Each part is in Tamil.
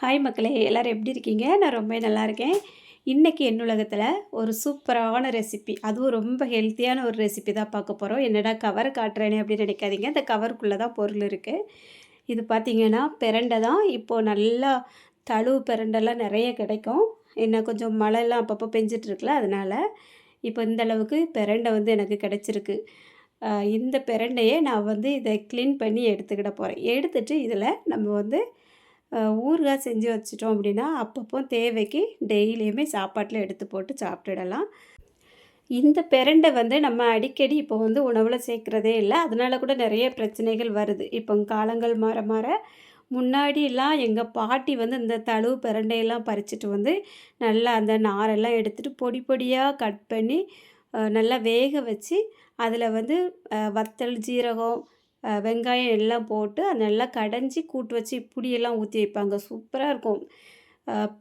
ஹாய் மக்களே எல்லோரும் எப்படி இருக்கீங்க? நான் ரொம்ப நல்லா இருக்கேன். இன்றைக்கி என்னுலகத்தில் ஒரு சூப்பரான ரெசிபி அதுவும் ரொம்ப ஹெல்த்தியான ஒரு ரெசிபி தான் பார்க்க போகிறோம் என்னடா கவர் காட்டுறேனே அப்படின்னு நினைக்காதீங்க. அந்த கவருக்குள்ளே தான் பொருள் இருக்குது இது பார்த்திங்கன்னா பிரண்டை தான் இப்போது நல்லா தழுவு பிரண்டெல்லாம் நிறைய கிடைக்கும். என்ன கொஞ்சம் மழைலாம் அப்பப்போ பெஞ்சிட்ருக்குல அதனால் இப்போ இந்த அளவுக்கு பிரண்டை வந்து எனக்கு கிடச்சிருக்கு. இந்த பிரண்டையே நான் வந்து இதை க்ளீன் பண்ணி எடுத்துக்கிட போகிறேன் எடுத்துகிட்டு இதில் நம்ம வந்து ஊறுகாய் செஞ்சு வச்சிட்டோம் அப்படின்னா அப்பப்போ தேவைக்கு டெய்லியுமே சாப்பாட்டில் எடுத்து போட்டு சாப்பிட்டுடலாம். இந்த பிரண்டை வந்து நம்ம அடிக்கடி இப்போ வந்து உணவில் சேர்க்குறதே இல்லை. அதனால கூட நிறைய பிரச்சனைகள் வருது. இப்போ காலங்கள் மாற மாற முன்னாடியெல்லாம் எங்கள் பாட்டி வந்து இந்த தழுவு பிரண்டையெல்லாம் பறிச்சுட்டு வந்து நல்லா அந்த நாரெல்லாம் எடுத்துகிட்டு பொடி பொடியாக கட் பண்ணி நல்லா வேக வச்சு அதில் வந்து வத்தல் ஜீரகம் வெங்காயம் எல்லாம் போட்டு அது நல்லா கடைஞ்சி கூட்டு வச்சு புளியெல்லாம் ஊற்றி வைப்பாங்க. சூப்பராக இருக்கும்.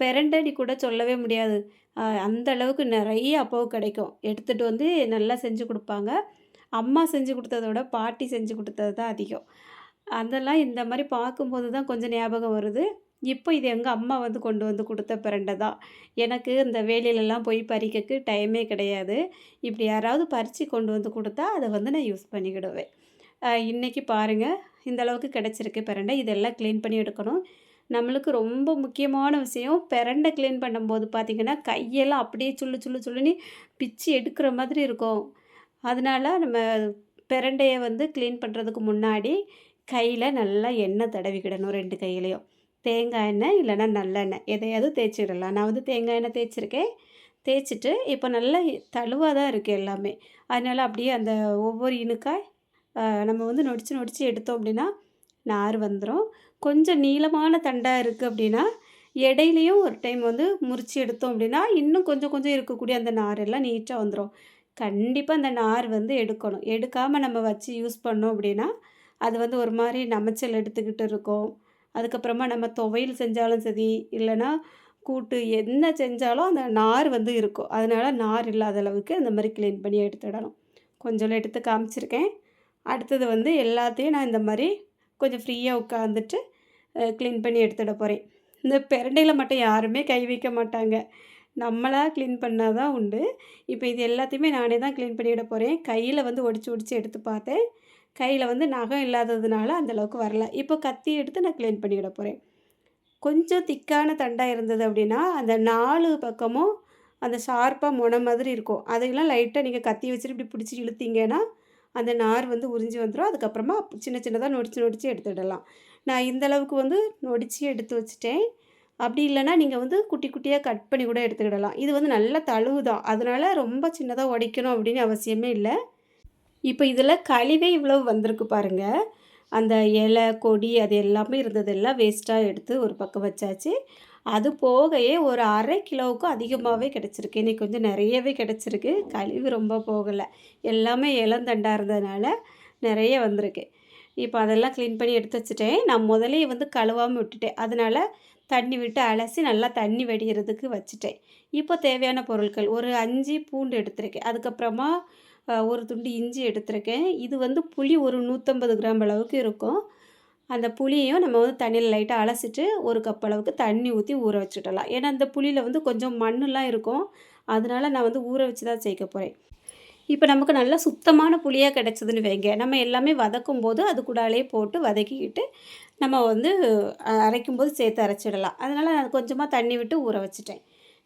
பெரண்டடி கூட சொல்லவே முடியாது. அந்த அளவுக்கு நிறைய அப்போ கிடைக்கும். எடுத்துகிட்டு வந்து நல்லா செஞ்சு கொடுப்பாங்க. அம்மா செஞ்சு கொடுத்தத விட பாட்டி செஞ்சு கொடுத்தது தான் அதிகம். அதெல்லாம் இந்த மாதிரி பார்க்கும்போது தான் கொஞ்சம் ஞாபகம் வருது. இப்போ இது எங்கள் அம்மா வந்து கொண்டு வந்து கொடுத்த பிரண்டை தான். எனக்கு இந்த வேலையிலலாம் போய் பறிக்கக்கு டைமே கிடையாது. இப்படி யாராவது பறித்து கொண்டு வந்து கொடுத்தா அதை வந்து நான் யூஸ் பண்ணிக்கிடுவேன். இன்றைக்கி பாருங்கள் இந்த அளவுக்கு கிடச்சிருக்கு பிரண்டை. இதெல்லாம் க்ளீன் பண்ணி எடுக்கணும். நம்மளுக்கு ரொம்ப முக்கியமான விஷயம் பிரண்டை க்ளீன் பண்ணும்போது பார்த்திங்கன்னா கையெல்லாம் அப்படியே சுள்ளு சுள்ளு சுள்ளுன்னு பிச்சு எடுக்கிற மாதிரி இருக்கும். அதனால் நம்ம பிரண்டையை வந்து க்ளீன் பண்ணுறதுக்கு முன்னாடி கையில் நல்லா எண்ணெய் தடவிக்கிடணும் ரெண்டு கையிலையும். தேங்காய் எண்ணெய் இல்லைன்னா நல்லெண்ணெய். எதையாவது தேய்ச்சிடலாம் நான் வந்து தேங்காய் எண்ணெய் தேய்ச்சிருக்கேன். தேய்ச்சிட்டு இப்போ நல்லா தழுவாக தான் இருக்குது எல்லாமே. அதனால் அப்படியே அந்த ஒவ்வொரு இனுக்காய் நம்ம வந்து நொடிச்சு நொடிச்சு எடுத்தோம் அப்படின்னா நார் வந்துடும் கொஞ்சம் நீளமான தண்டாக இருக்குது அப்படின்னா இடையிலையும் ஒரு டைம் வந்து முறித்து எடுத்தோம் அப்படின்னா இன்னும் கொஞ்சம் கொஞ்சம் இருக்கக்கூடிய அந்த நார் எல்லாம் நீட்டாக வந்துடும் கண்டிப்பாக அந்த நார் வந்து எடுக்கணும். எடுக்காமல் நம்ம வச்சு யூஸ் பண்ணோம் அப்படின்னா அது வந்து ஒரு மாதிரி நமைச்சல் எடுத்துக்கிட்டு இருக்கும். அதுக்கப்புறமா நம்ம துவையல் செஞ்சாலும் சரி இல்லைன்னா கூட்டு என்ன செஞ்சாலும் அந்த நார் வந்து இருக்கும். அதனால் நார் இல்லாத அளவுக்கு அந்த மாதிரி க்ளீன் பண்ணி எடுத்துடணும் கொஞ்சம் எடுத்து காமிச்சிருக்கேன். அடுத்தது வந்து எல்லாத்தையும் நான் இந்த மாதிரி கொஞ்சம் ஃப்ரீயாக உட்காந்துட்டு க்ளீன் பண்ணி எடுத்துட போகிறேன் இந்த பெரண்டையில் மட்டும் யாருமே கை வைக்க மாட்டாங்க. நம்மளாக க்ளீன் பண்ணால் தான் உண்டு. இப்போ இது எல்லாத்தையுமே நானே தான் க்ளீன் பண்ணிவிட போகிறேன் கையில் வந்து ஒடிச்சு ஒடிச்சு எடுத்து பார்த்தேன். கையில் வந்து நகம் இல்லாததுனால அந்தளவுக்கு வரல. இப்போ கத்தி எடுத்து நான் க்ளீன் பண்ணிவிட போகிறேன் கொஞ்சம் திக்கான தண்டாக இருந்தது அப்படின்னா அந்த நாலு பக்கமும் அந்த ஷார்ப்பாக முனை மாதிரி இருக்கும். அதையெல்லாம் லைட்டாக நீங்கள் கத்தி வச்சுட்டு இப்படி பிடிச்சி இழுத்தீங்கன்னா அந்த நார் வந்து உறிஞ்சி வந்துடும் அதுக்கப்புறமா சின்ன சின்னதாக நொடிச்சு நொடிச்சு எடுத்துடலாம். நான் இந்த அளவுக்கு வந்து நொடிச்சு எடுத்து வச்சுட்டேன். அப்படி இல்லைனா நீங்கள் வந்து குட்டி குட்டியாக கட் பண்ணி கூட எடுத்துக்கிடலாம். இது வந்து நல்ல தழுவு தான் அதனால் ரொம்ப சின்னதாக உடைக்கணும் அப்படின்னு அவசியமே இல்லை. இப்போ இதில் கழிவே இவ்வளோ வந்திருக்கு பாருங்கள் அந்த இலை கொடி அது எல்லாமே இருந்ததெல்லாம் வேஸ்ட்டாக எடுத்து ஒரு பக்கம் வச்சாச்சு. அது போகையே ஒரு அரை கிலோவுக்கும் அதிகமாகவே கிடச்சிருக்கு. இன்றைக்கி கொஞ்சம் நிறையவே கிடச்சிருக்கு. கழிவு ரொம்ப போகலை. எல்லாமே இளந்தண்டாக இருந்ததுனால நிறைய வந்திருக்கு. இப்போ அதெல்லாம் க்ளீன் பண்ணி எடுத்து வச்சுட்டேன். நான் முதலே வந்து கழுவாமல் விட்டுட்டேன். அதனால் தண்ணி விட்டு அலசி நல்லா தண்ணி வடிகிறதுக்கு வச்சுட்டேன். இப்போ தேவையான பொருட்கள் ஒரு அஞ்சு பூண்டு எடுத்திருக்கேன். அதுக்கப்புறமா ஒரு துண்டு இஞ்சி எடுத்திருக்கேன். இது வந்து புளி ஒரு நூற்றம்பது கிராம் அளவுக்கு இருக்கும். அந்த புளியையும் நம்ம வந்து தண்ணியில் லைட்டாக அலசிட்டு ஒரு கப் அளவுக்கு தண்ணி ஊற்றி ஊற வச்சுட்டலாம். ஏன்னா அந்த புளியில் வந்து கொஞ்சம் மண்ணெலாம் இருக்கும். அதனால் நான் வந்து ஊற வச்சு தான் சேர்க்க போகிறேன் இப்போ நமக்கு நல்லா சுத்தமான புளியாக கிடச்சிதுன்னு வைங்க. நம்ம எல்லாமே வதக்கும் போது அது கூடாலே போட்டு வதக்கிக்கிட்டு நம்ம வந்து அரைக்கும் போது சேர்த்து அரைச்சிடலாம். அதனால் நான் கொஞ்சமாக தண்ணி விட்டு ஊற வச்சுட்டேன்.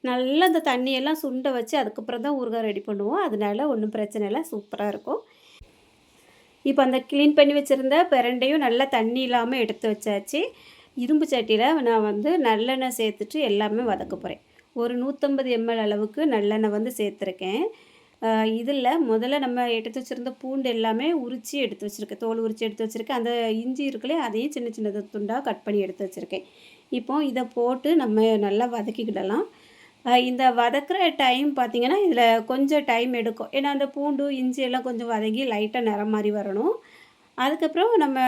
நல்லா அந்த தண்ணியெல்லாம் சுண்டை வச்சு அதுக்கப்புறம் தான் ஊறுகாய் ரெடி பண்ணுவோம். அதனால ஒன்றும் பிரச்சனை இல்லை. சூப்பராக இருக்கும். இப்போ அந்த க்ளீன் பண்ணி வச்சுருந்த பிரண்டையும் நல்லா தண்ணி இல்லாமல் எடுத்து வச்சாச்சு. இரும்பு சட்டியில் நான் வந்து நல்லெண்ணெய் சேர்த்துட்டு எல்லாமே வதக்க போகிறேன் ஒரு நூற்றம்பது எம்எல் அளவுக்கு நல்லெண்ணெய் வந்து சேர்த்துருக்கேன். இதில் முதல்ல நம்ம எடுத்து வச்சுருந்த பூண்டு எல்லாமே உரித்து எடுத்து வச்சுருக்கேன். தோல் உரித்து எடுத்து வச்சுருக்கேன். அந்த இஞ்சி இருக்குல்லே அதையும் சின்ன சின்னது துண்டாக கட் பண்ணி எடுத்து வச்சுருக்கேன். இப்போது இதை போட்டு நம்ம நல்லா வதக்கிக்கிடலாம். இந்த வதக்குற டைம் பார்த்திங்கன்னா இதில் கொஞ்சம் டைம் எடுக்கும். ஏன்னா அந்த பூண்டு இஞ்சி எல்லாம் கொஞ்சம் வதங்கி லைட்டாக நிறம் மாதிரி வரணும். அதுக்கப்புறம் நம்ம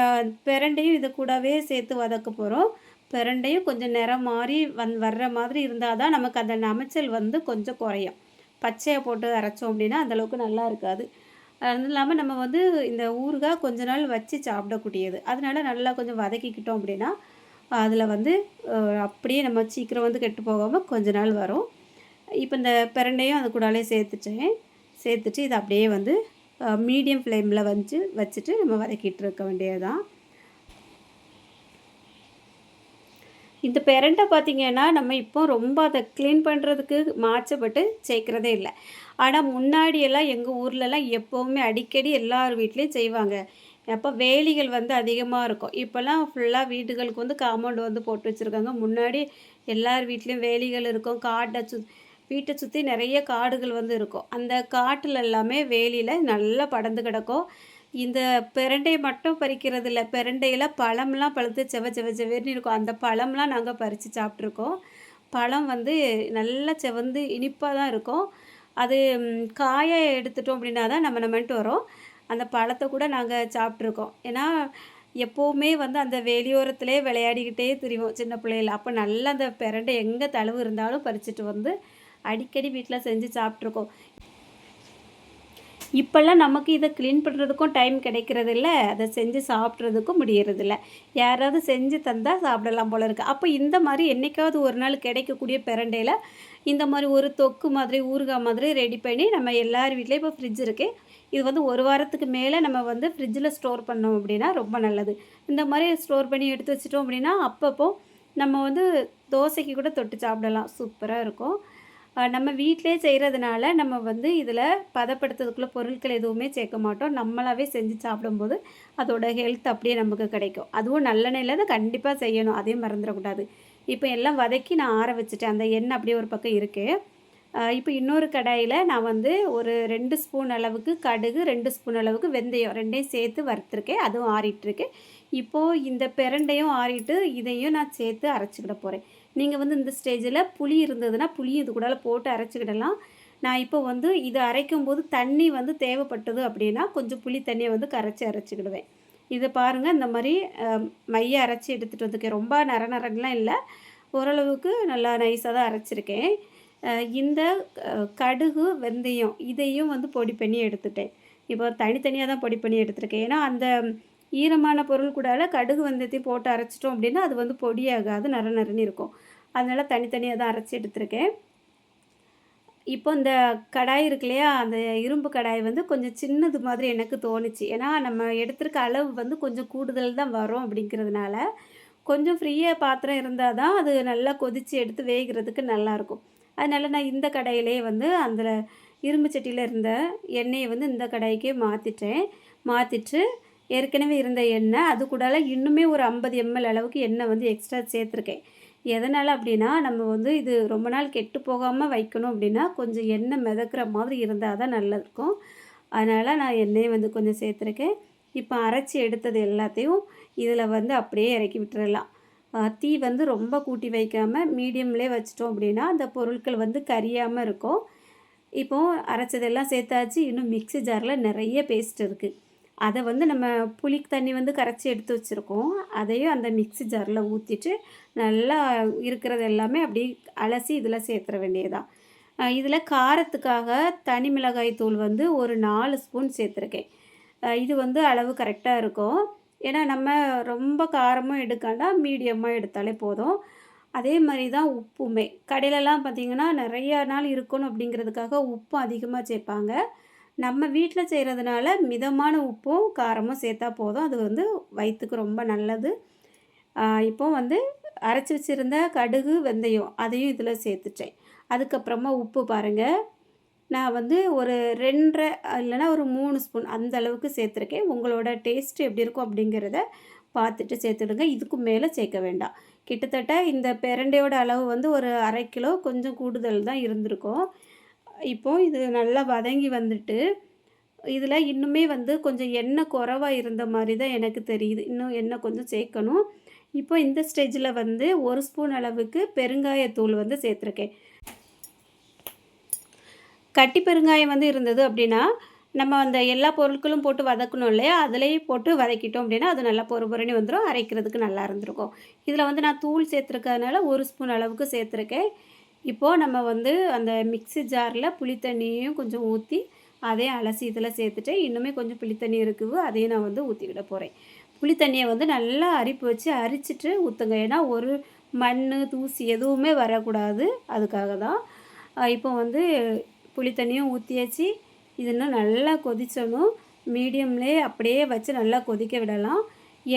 பிரண்டையும் இது கூடவே சேர்த்து வதக்க போகிறோம் பிரண்டையும் கொஞ்சம் நிறம் மாறி வந் வர்ற மாதிரி இருந்தால் தான் நமக்கு அந்த நமைச்சல் வந்து கொஞ்சம் குறையும். பச்சையை போட்டு அரைச்சோம் அப்படின்னா அந்தளவுக்கு நல்லா இருக்காது. அது இல்லாமல் நம்ம வந்து இந்த ஊறுகாய் கொஞ்ச நாள் வச்சு சாப்பிடக்கூடியது. அதனால நல்லா கொஞ்சம் வதக்கிக்கிட்டோம் அப்படின்னா அதில் வந்து அப்படியே நம்ம சீக்கிரம் வந்து கெட்டு போகாமல் கொஞ்ச நாள் வரும். இப்போ இந்த பிரண்டையும் அது கூடாலே சேர்த்துட்டேன். சேர்த்துட்டு இதை அப்படியே வந்து மீடியம் ஃப்ளேமில் வச்சு வச்சுட்டு நம்ம வதக்கிட்டு இருக்க வேண்டியதுதான். இந்த பிரண்டை பார்த்திங்கன்னா நம்ம இப்போ ரொம்ப அதை க்ளீன் பண்ணுறதுக்கு மாற்றப்பட்டு சேர்க்குறதே இல்லை. ஆனால் முன்னாடியெல்லாம் எங்கள் ஊர்லலாம் எப்போவுமே அடிக்கடி எல்லார் வீட்லேயும் செய்வாங்க. அப்போ வேலிகள் வந்து அதிகமாக இருக்கும். இப்போல்லாம் ஃபுல்லாக வீடுகளுக்கு வந்து காம்பவுண்ட் வந்து போட்டு வச்சுருக்காங்க. முன்னாடி எல்லார் வீட்லேயும் வேலிகள் இருக்கும். காட்டை சு வீட்டை சுற்றி நிறைய காடுகள் வந்து இருக்கும். அந்த காட்டில் எல்லாமே வேலியில் நல்லா படர்ந்து கிடக்கும். இந்த பிரண்டையை மட்டும் பறிக்கிறது இல்லை பிரண்டையில் பழம்லாம் பழுத்து செவ செவ செவேர்னு இருக்கும். அந்த பழம்லாம் நாங்கள் பறித்து சாப்பிட்ருக்கோம். பழம் வந்து நல்லா செவந்து இனிப்பாக தான் இருக்கும். அது காயை எடுத்துட்டோம் அப்படின்னா தான் நம்ம நம்மன்ட்டு வரும். அந்த பழத்தை கூட நாங்கள் சாப்பிட்ருக்கோம் ஏன்னா எப்போவுமே வந்து அந்த வெளியோரத்துலேயே விளையாடிக்கிட்டே திரிவோம் சின்ன பிள்ளையில. அப்போ நல்லா அந்த பிரண்டை எங்கே தழுவு இருந்தாலும் பறிச்சுட்டு வந்து அடிக்கடி வீட்டில் செஞ்சு சாப்பிட்ருக்கோம் இப்போல்லாம் நமக்கு இதை க்ளீன் பண்ணுறதுக்கும் டைம் கிடைக்கிறதில்ல. அதை செஞ்சு சாப்பிட்றதுக்கும் முடியறதில்ல. யாராவது செஞ்சு தந்தால் சாப்பிடலாம் போல இருக்குது அப்போ இந்த மாதிரி என்றைக்காவது ஒரு நாள் கிடைக்கக்கூடிய பிரண்டையில் இந்த மாதிரி ஒரு தொக்கு மாதிரி ஊறுகாய் மாதிரி ரெடி பண்ணி நம்ம எல்லார் வீட்லேயும் இப்போ ஃப்ரிட்ஜ் இருக்குது இது வந்து ஒரு வாரத்துக்கு மேலே நம்ம வந்து ஃப்ரிட்ஜில் ஸ்டோர் பண்ணோம் அப்படின்னா ரொம்ப நல்லது. இந்த மாதிரி ஸ்டோர் பண்ணி எடுத்து வச்சிட்டோம் அப்படின்னா அப்பப்போ நம்ம வந்து தோசைக்கு கூட தொட்டு சாப்பிடலாம். சூப்பராக இருக்கும். நம்ம வீட்டிலே செய்கிறதுனால நம்ம வந்து இதில் பதப்படுத்துறதுக்குள்ளே பொருட்கள் எதுவுமே சேர்க்க மாட்டோம். நம்மளாவே செஞ்சு சாப்பிடும்போது அதோட ஹெல்த் அப்படியே நமக்கு கிடைக்கும். அதுவும் நல்லெண்ணெயில் தான் கண்டிப்பாக செய்யணும். அதையும் மறந்துடக்கூடாது. இப்போ எல்லாம் வதக்கி நான் ஆற வச்சுட்டேன். அந்த எண்ணெய் அப்படியே ஒரு பக்கம் இருக்குது இப்போ இன்னொரு கடாயில் நான் வந்து ஒரு ரெண்டு ஸ்பூன் அளவுக்கு கடுகு ரெண்டு ஸ்பூன் அளவுக்கு வெந்தயம் ரெண்டையும் சேர்த்து வறுத்துருக்கேன். அதுவும் ஆறிட்டுருக்கு. இப்போது இந்த பிரண்டையும் ஆறிட்டு இதையும் நான் சேர்த்து அரைச்சிக்கிட போகிறேன் நீங்கள் வந்து இந்த ஸ்டேஜில் புளி இருந்ததுன்னா புளி இது கூட போட்டு அரைச்சிக்கிடலாம். நான் இப்போ வந்து இது அரைக்கும் போது தண்ணி வந்து தேவைப்பட்டது அப்படின்னா கொஞ்சம் புளி தண்ணியை வந்து கரைச்சி அரைச்சிக்கிடுவேன். இதை பாருங்கள் இந்த மாதிரி மைய அரைச்சி எடுத்துகிட்டு வந்துருக்கேன். ரொம்ப நர நரன்லாம் இல்லை. ஓரளவுக்கு நல்லா நைஸாக தான் அரைச்சிருக்கேன். இந்த கடுகு வெந்தயம் இதையும் வந்து பொடி பண்ணி எடுத்துட்டேன். இப்போ தனித்தனியாக தான் பொடி பண்ணி எடுத்திருக்கேன். ஏன்னா அந்த ஈரமான பொருள் கூடால கடுகு வெந்தயத்தையும் போட்டு அரைச்சிட்டோம் அப்படின்னா அது வந்து பொடியாகாது நர நரன்னு இருக்கும். அதனால் தனித்தனியாக தான் அரைச்சி எடுத்திருக்கேன். இப்போ இந்த கடாய் இருக்கு இல்லையா அந்த இரும்பு கடாய் வந்து கொஞ்சம் சின்னது மாதிரி எனக்கு தோணுச்சு. ஏன்னா நம்ம எடுத்திருக்க அளவு வந்து கொஞ்சம் கூடுதல் தான் வரும் அப்படிங்கிறதுனால கொஞ்சம் ஃப்ரீயாக பாத்திரம் இருந்தால் தான் அது நல்லா கொதித்து எடுத்து வேகிறதுக்கு நல்லாயிருக்கும் அதனால நான் இந்த கடாயிலே வந்து அந்த இரும்பு சட்டியில் இருந்த எண்ணெயை வந்து இந்த கடாய்க்கே மாற்றிட்டேன் மாற்றிட்டு ஏற்கனவே இருந்த எண்ணெய் அது கூடால இன்னுமே ஒரு ஐம்பது எம்எல் அளவுக்கு எண்ணெய் வந்து எக்ஸ்ட்ரா சேர்த்துருக்கேன். எதனால் அப்படின்னா நம்ம வந்து இது ரொம்ப நாள் கெட்டு போகாமல் வைக்கணும் அப்படின்னா கொஞ்சம் எண்ணெய் மிதக்கிற மாதிரி இருந்தால் தான் நல்லாயிருக்கும். அதனால் நான் எண்ணெயை வந்து கொஞ்சம் சேர்த்துருக்கேன். இப்போ அரைச்சி எடுத்தது எல்லாத்தையும் இதில் வந்து அப்படியே இறக்கி விட்டுறலாம். தீ வந்து ரொம்ப கூட்டி வைக்காமல் மீடியம்லேயே வச்சிட்டோம் அப்படின்னா அந்த பொருட்கள் வந்து கரியாமல் இருக்கும். இப்போது அரைச்சதெல்லாம் சேர்த்தாச்சு. இன்னும் மிக்ஸி ஜாரில் நிறைய பேஸ்ட் இருக்குது அதை வந்து நம்ம புளி தண்ணி வந்து கரைச்சி எடுத்து வச்சுருக்கோம். அதையும் அந்த மிக்ஸி ஜாரில் ஊற்றிட்டு நல்லா இருக்கிறது எல்லாமே அப்படியே அலசி இதில் சேர்த்துற வேண்டியதான் இதில் காரத்துக்காக தனி மிளகாய் தூள் வந்து ஒரு நாலு ஸ்பூன் சேர்த்துருக்கேன். இது வந்து அளவு கரெக்டாக இருக்கும். ஏன்னா நம்ம ரொம்ப காரமும் எடுக்காண்டா மீடியமாக எடுத்தாலே போதும். அதே மாதிரி தான் உப்புமே. கடையிலலாம் பார்த்திங்கன்னா நிறையா நாள் இருக்கணும் அப்படிங்கிறதுக்காக உப்பு அதிகமாக சேர்ப்பாங்க. நம்ம வீட்டில் செய்கிறதுனால மிதமான உப்பும் காரமும் சேர்த்தா போதும். அது வந்து வயிற்றுக்கு ரொம்ப நல்லது. இப்போ வந்து அரைச்சி வச்சுருந்த கடுகு வெந்தயம் அதையும் இதில் சேர்த்துட்டேன். அதுக்கப்புறமா உப்பு பாருங்கள் நான் வந்து ஒரு ரெண்டரை இல்லைன்னா ஒரு மூணு ஸ்பூன் அந்த அளவுக்கு சேர்த்துருக்கேன். உங்களோட டேஸ்ட் எப்படி இருக்கும் அப்படிங்கிறத பார்த்துட்டு சேர்த்துடுங்க. இதுக்கு மேலே சேர்க்க வேண்டாம். கிட்டத்தட்ட இந்த பிரண்டையோட அளவு வந்து ஒரு அரை கிலோ கொஞ்சம் கூடுதல் தான் இருந்திருக்கும். இப்போது இது நல்லா வதங்கி வந்துட்டு இதில் இன்னுமே வந்து கொஞ்சம் எண்ணெய் குறவாக இருந்த மாதிரி தான் எனக்கு தெரியுது. இன்னும் எண்ணெய் கொஞ்சம் சேர்க்கணும். இப்போ இந்த ஸ்டேஜில் வந்து ஒரு ஸ்பூன் அளவுக்கு பெருங்காயத்தூள் வந்து சேர்த்துருக்கேன். கட்டி பெருங்காயம் வந்து இருந்தது அப்படின்னா நம்ம அந்த எல்லா பொருட்களும் போட்டு வதக்கணும் இல்லையா? அதிலேயே போட்டு வதக்கிட்டோம் அப்படின்னா அது நல்லா பொறு வந்துடும் அரைக்கிறதுக்கு நல்லா இருந்திருக்கும். இதில் வந்து நான் தூள் சேர்த்துருக்கறதுனால ஒரு ஸ்பூன் அளவுக்கு சேர்த்துருக்கேன். இப்போது நம்ம வந்து அந்த மிக்ஸி ஜாரில் புளித்தண்ணியும் கொஞ்சம் ஊற்றி அதையும் அலசி இதில் சேர்த்துட்டு இன்னுமே கொஞ்சம் புளி தண்ணி இருக்குது. அதையும் நான் வந்து ஊற்றிக்கிட போகிறேன் புளித்தண்ணியை வந்து நல்லா அரிப்பு வச்சு அரிச்சிட்டு ஊற்றுங்க ஏன்னா ஒரு மண் தூசி எதுவுமே வரக்கூடாது. அதுக்காக தான். இப்போ வந்து புளி தண்ணியும் ஊற்றியாச்சு இது இன்னும் நல்லா கொதிச்சணும். மீடியம்லேயே அப்படியே வச்சு நல்லா கொதிக்க விடலாம்.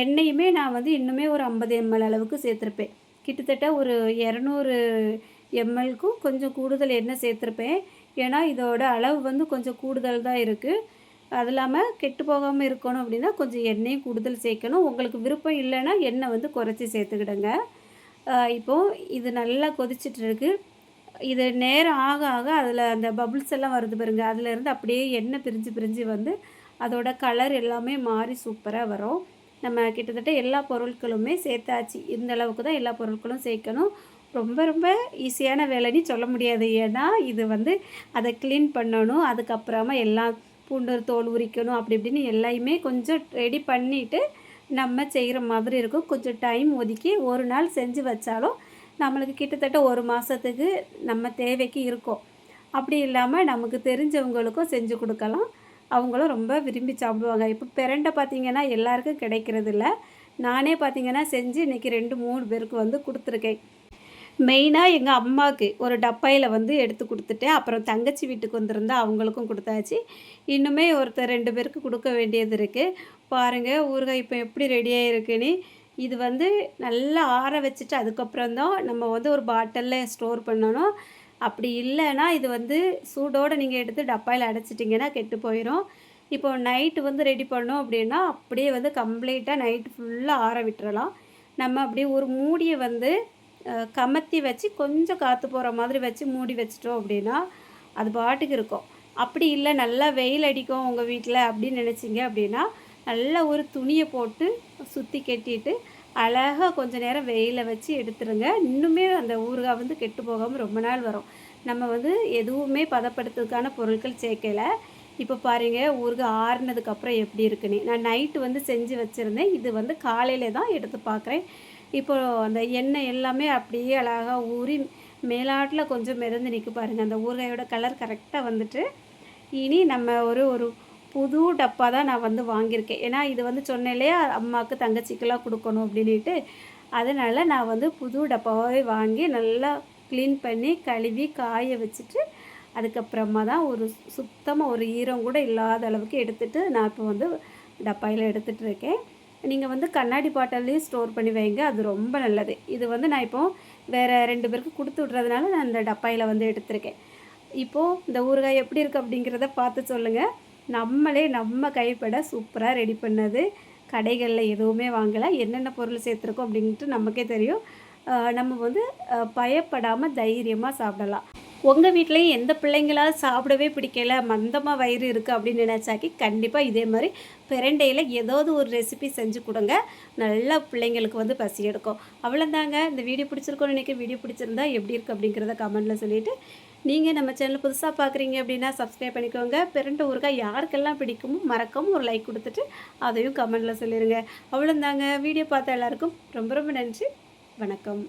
எண்ணெயுமே நான் வந்து இன்னுமே ஒரு ஐம்பது எம்எல் அளவுக்கு சேர்த்துருப்பேன். கிட்டத்தட்ட ஒரு இரநூறு எம்எல்க்கும் கொஞ்சம் கூடுதல் எண்ணெய் சேர்த்துருப்பேன். ஏன்னா இதோட அளவு வந்து கொஞ்சம் கூடுதல் தான் இருக்குது அது இல்லாமல் கெட்டு போகாமல் இருக்கணும் அப்படின்னா கொஞ்சம் எண்ணெயும் கூடுதல் சேர்க்கணும். உங்களுக்கு விருப்பம் இல்லைன்னா எண்ணெய் வந்து குறைச்சி சேர்த்துக்கிடுங்க. இப்போது இது நல்லா கொதிச்சிட்ருக்கு இது நேரம் ஆக ஆக அதில் அந்த பபுள்ஸ் எல்லாம் வருது பாருங்க. அதுலேருந்து அப்படியே எண்ணெய் பிரிஞ்சு பிரிஞ்சு வந்து அதோட கலர் எல்லாமே மாறி சூப்பராக வரும். நம்ம கிட்டத்தட்ட எல்லா பொருட்களுமே சேர்த்தாச்சு. இந்த அளவுக்கு தான் எல்லா பொருட்களும் சேர்க்கணும். ரொம்ப ரொம்ப ஈஸியான வேலைன்னு சொல்ல முடியாது. ஏன்னா இது வந்து அதை க்ளீன் பண்ணணும். அதுக்கப்புறமா எல்லாம் பூண்டு தோல் உரிக்கணும். அப்படி இப்படின்னு எல்லாமே கொஞ்சம் ரெடி பண்ணிவிட்டு நம்ம செய்கிற மாதிரி இருக்கும். கொஞ்சம் டைம் ஒதுக்கி ஒரு நாள் செஞ்சு வச்சாலும் நம்மளுக்கு கிட்டத்தட்ட ஒரு மாதத்துக்கு நம்ம தேவைக்கு இருக்கும். அப்படி இல்லாமல் நமக்கு தெரிஞ்சவங்களுக்கும் செஞ்சு கொடுக்கலாம். அவங்களும் ரொம்ப விரும்பி சாப்பிடுவாங்க. இப்போ பிரண்டை பார்த்திங்கன்னா எல்லாருக்கும் கிடைக்கிறது இல்லை நானே பார்த்திங்கன்னா செஞ்சு இன்றைக்கி ரெண்டு மூணு பேருக்கு வந்து கொடுத்துருக்கேன். மெயினாக எங்கள் அம்மாவுக்கு ஒரு டப்பாயில் வந்து எடுத்து கொடுத்துட்டேன். அப்புறம் தங்கச்சி வீட்டுக்கு வந்திருந்தா அவங்களுக்கும் கொடுத்தாச்சு. இன்னுமே ஒருத்தர் ரெண்டு பேருக்கு கொடுக்க வேண்டியது இருக்குது பாருங்கள் ஊறுகாய் இப்போ எப்படி ரெடியாக இருக்குன்னு இது வந்து நல்லா ஆற வச்சுட்டு அதுக்கப்புறம் தான் நம்ம வந்து ஒரு பாட்டிலில் ஸ்டோர் பண்ணணும். அப்படி இல்லைன்னா இது வந்து சூடோடு நீங்கள் எடுத்து டப்பாயில் அடைச்சிட்டிங்கன்னா கெட்டு போயிடும் இப்போ நைட்டு வந்து ரெடி பண்ணோம் அப்படின்னா அப்படியே வந்து கம்ப்ளீட்டாக நைட்டு ஃபுல்லாக ஆற விட்டுறலாம். நம்ம அப்படியே ஒரு மூடியை வந்து கமத்தி வச்சு கொஞ்சம் காற்று போகிற மாதிரி வச்சு மூடி வச்சிட்டோம் அப்படின்னா அது பாட்டுக்கு இருக்கும். அப்படி இல்லை நல்லா வெயில் அடிக்கும் உங்கள் வீட்டில் அப்படின்னு நினச்சிங்க அப்படின்னா நல்லா ஒரு துணியை போட்டு சுற்றி கட்டிட்டு அழகாக கொஞ்சம் நேரம் வெயிலில் வச்சு எடுத்துருங்க. இன்னுமே அந்த ஊறுகாய் வந்து கெட்டு போகாமல் ரொம்ப நாள் வரும். நம்ம வந்து எதுவுமே பதப்படுத்துறதுக்கான பொருட்கள் சேர்க்கலை. இப்போ பாருங்கள் ஊறுகாய் ஆறுனதுக்கப்புறம் எப்படி இருக்குன்னு. நான் நைட்டு வந்து செஞ்சு வச்சுருந்தேன். இது வந்து காலையில் தான் எடுத்து பார்க்குறேன் இப்போது அந்த எண்ணெய் எல்லாமே அப்படியே அழகாக ஊறி மேலாட்டில் கொஞ்சம் மிதந்து நிற்க பாருங்கள் அந்த ஊறுகாயோட கலர் கரெக்டாக வந்துட்டு இனி நம்ம ஒரு ஒரு புது டப்பா தான் நான் வந்து வாங்கியிருக்கேன். ஏன்னா இது வந்து சொன்னேன் இல்லையா அம்மாவுக்கு தங்கச்சிக்கெல்லாம் கொடுக்கணும் அப்படின்ட்டு அதனால் நான் வந்து புது டப்பாவே வாங்கி நல்லா க்ளீன் பண்ணி கழுவி காய வச்சுட்டு அதுக்கப்புறமா தான் ஒரு சுத்தமாக ஒரு ஈரம் கூட இல்லாத அளவுக்கு எடுத்துகிட்டு நான் இப்போ வந்து டப்பாயில் எடுத்துகிட்டு இருக்கேன். நீங்கள் வந்து கண்ணாடி பாட்டிலையும் ஸ்டோர் பண்ணி வைங்க அது ரொம்ப நல்லது. இது வந்து நான் இப்போது வேறு ரெண்டு பேருக்கு கொடுத்து விட்றதுனால நான் இந்த டப்பாயில் வந்து எடுத்திருக்கேன். இப்போது இந்த ஊறுகாய் எப்படி இருக்குது அப்படிங்கிறத பார்த்து சொல்லுங்கள் நம்மளே நம்ம கைப்பட சூப்பராக ரெடி பண்ணது. கடைகளில் எதுவுமே வாங்கலை. என்னென்ன பொருள் சேர்த்துருக்கோம் அப்படின்ட்டு நமக்கே தெரியும். நம்ம வந்து பயப்படாமல் தைரியமாக சாப்பிடலாம். உங்கள் வீட்லேயும் எந்த பிள்ளைங்களால் சாப்பிடவே பிடிக்கல மந்தமாக வயிறு இருக்குது அப்படின்னு நினச்சாக்கி கண்டிப்பாக இதே மாதிரி பிரண்டையில் ஏதாவது ஒரு ரெசிபி செஞ்சு கொடுங்க. நல்லா பிள்ளைங்களுக்கு வந்து பசி எடுக்கும். அவ்வளோந்தாங்க இந்த வீடியோ பிடிச்சிருக்கோன்னு நினைக்க வீடியோ பிடிச்சிருந்தா எப்படி இருக்குது அப்படிங்கிறத கமெண்ட்டில் சொல்லிவிட்டு நீங்கள் நம்ம சேனல் புதுசாக பார்க்குறீங்க அப்படின்னா சப்ஸ்கிரைப் பண்ணிக்கோங்க. பிறண்ட ஊருக்காக யாருக்கெல்லாம் பிடிக்குமோ மறக்காமல் ஒரு லைக் கொடுத்துட்டு அதையும் கமெண்ட்டில் சொல்லிடுங்க அவ்வளோந்தாங்க வீடியோ பார்த்த எல்லாருக்கும் ரொம்ப ரொம்ப நன்றி. வணக்கம்.